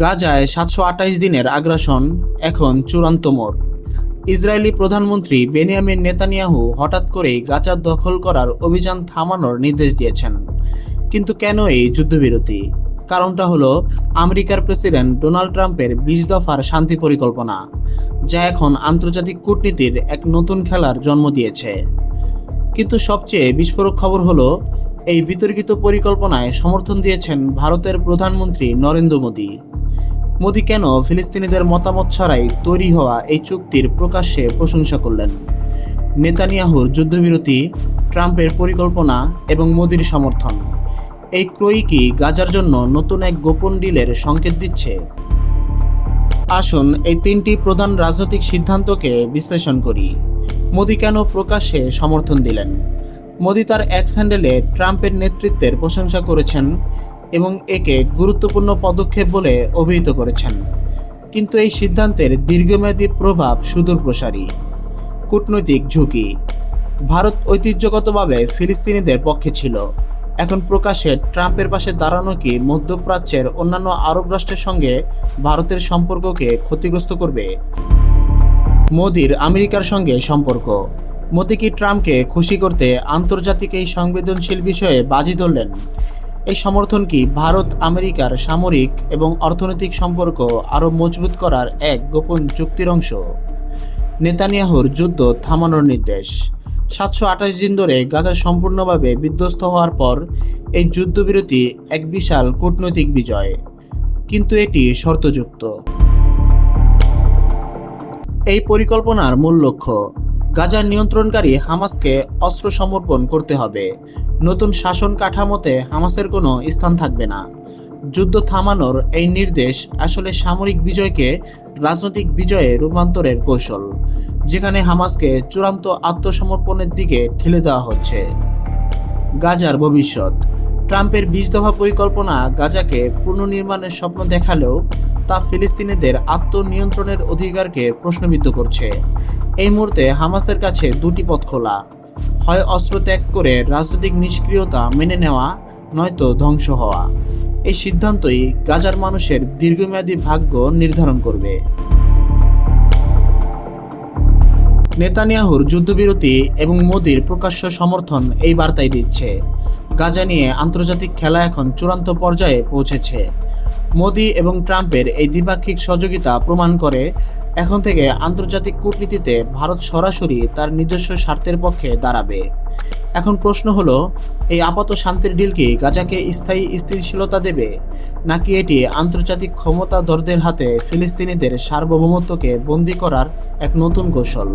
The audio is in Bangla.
গাজায় সাতশো দিনের আগ্রাসন এখন চূড়ান্ত মোড়। ইসরায়েলি প্রধানমন্ত্রী বেনিয়ামিন নেতানিয়াহু হঠাৎ করেই গাজা দখল করার অভিযান থামানোর নির্দেশ দিয়েছেন। কিন্তু কেন এই যুদ্ধবিরতি? কারণটা হলো আমেরিকার প্রেসিডেন্ট ডোনাল্ড ট্রাম্পের বিশ দফার শান্তি পরিকল্পনা, যা এখন আন্তর্জাতিক কূটনীতির এক নতুন খেলার জন্ম দিয়েছে। কিন্তু সবচেয়ে বিস্ফোরক খবর হলো, এই বিতর্কিত পরিকল্পনায় সমর্থন দিয়েছেন ভারতের প্রধানমন্ত্রী নরেন্দ্র মোদী। মোদী কেন ফিলিস্তিনিদের মতামত ছাড়াই তৈরি হওয়া এই চুক্তির প্রকাশ্যে প্রশংসা করলেন। নেতানিয়াহুর যুদ্ধবিরতি, ট্রাম্পের পরিকল্পনা এবং মোদির সমর্থন। এই ক্রয়ই কি গাজার জন্য নতুন এক গোপন ডিলের সংকেত দিচ্ছে? আসুন এই তিনটি প্রধান রাজনৈতিক সিদ্ধান্তকে বিশ্লেষণ করি। মোদি কেন প্রকাশ্যে সমর্থন দিলেন? মোদি তার এক্স হ্যান্ডেলে ট্রাম্পের নেতৃত্বের প্রশংসা করেছেন। এবং একে গুরুত্বপূর্ণ পদক্ষেপ বলে অভিহিত করেছেন। কিন্তু এই সিদ্ধান্তের দীর্ঘমেয়াদী প্রভাব সুদূরপ্রসারী কূটনৈতিক ঝুঁকি। ভারত ঐতিহ্যগতভাবে ফিলিস্তিনিদের পক্ষে ছিল। এখন প্রকাশ্যে ট্রাম্পের পাশে দাঁড়ানো কি মধ্যপ্রাচ্যের অন্যান্য আরব রাষ্ট্রের সঙ্গে ভারতের সম্পর্ককে ক্ষতিগ্রস্ত করবে? মোদির আমেরিকার সঙ্গে সম্পর্ক। মোদি কি ট্রাম্পকে খুশি করতে আন্তর্জাতিক এই সংবেদনশীল বিষয়ে বাজি ধরলেন? এই সমর্থন কি ভারত, আমেরিকার সামরিক এবং অর্থনৈতিক সম্পর্ক আরও মজবুত করার এক গোপন চুক্তির অংশ? নেতানিয়াহুর যুদ্ধ থামানোর নির্দেশ। সাতশো আঠাশ দিন ধরে গাজা সম্পূর্ণভাবে বিধ্বস্ত হওয়ার পর এই যুদ্ধবিরতি এক বিশাল কূটনৈতিক বিজয়। কিন্তু এটি শর্তযুক্ত। এই পরিকল্পনার মূল লক্ষ্য গাজার নিয়ন্ত্রণকারী হামাসকে অস্ত্র সমর্পণ করতে হবে। নতুন শাসন কাঠামোতে হামাসের কোনো স্থান থাকবে না। যুদ্ধ থামানোর এই নির্দেশ আসলে সামরিক বিজয়কে রাজনৈতিক বিজয়ে রূপান্তরের কৌশল, যেখানে হামাসকে চূড়ান্ত আত্মসমর্পণের দিকে ঠেলে দেওয়া হচ্ছে। গাজার ভবিষ্যৎ। ট্রাম্পের বিশ দফা পরিকল্পনা গাজাকে পুনর্নির্মাণের স্বপ্ন দেখালেও তা ফিলিস্তিনিদের আত্মনিয়ন্ত্রণের অধিকারকে প্রশ্নবিদ্ধ করছে। এই মুহূর্তে হামাসের কাছে দুটি পথ খোলা। হয় অস্ত্র ত্যাগ করে রাজনৈতিক নিষ্ক্রিয়তা মেনে নেওয়া, নয়তো ধ্বংস হওয়া। এই সিদ্ধান্তই গাজার মানুষের দীর্ঘমেয়াদী ভাগ্য নির্ধারণ করবে। নেতানিয়াহুর যুদ্ধবিরতি এবং মোদির প্রকাশ্য সমর্থন এই বার্তাই দিচ্ছে। গাজা নিয়ে আন্তর্জাতিক খেলা এখন চূড়ান্ত পর্যায়ে পৌঁছেছে। মোদি এবং ট্রাম্পের এই দ্বিপাক্ষিক সহযোগিতা প্রমাণ করে এখন থেকে আন্তর্জাতিক কূটনীতিতে ভারত সরাসরি তার নিজস্ব স্বার্থের পক্ষে দাঁড়াবে। এখন প্রশ্ন হলো, এই আপাত শান্তির ডিল কি গাজাকে স্থায়ী স্থিতিশীলতা দেবে, নাকি এটি আন্তর্জাতিক ক্ষমতাধরদের হাতে ফিলিস্তিনিদের সার্বভৌমত্বকে বন্দী করার এক নতুন কৌশল?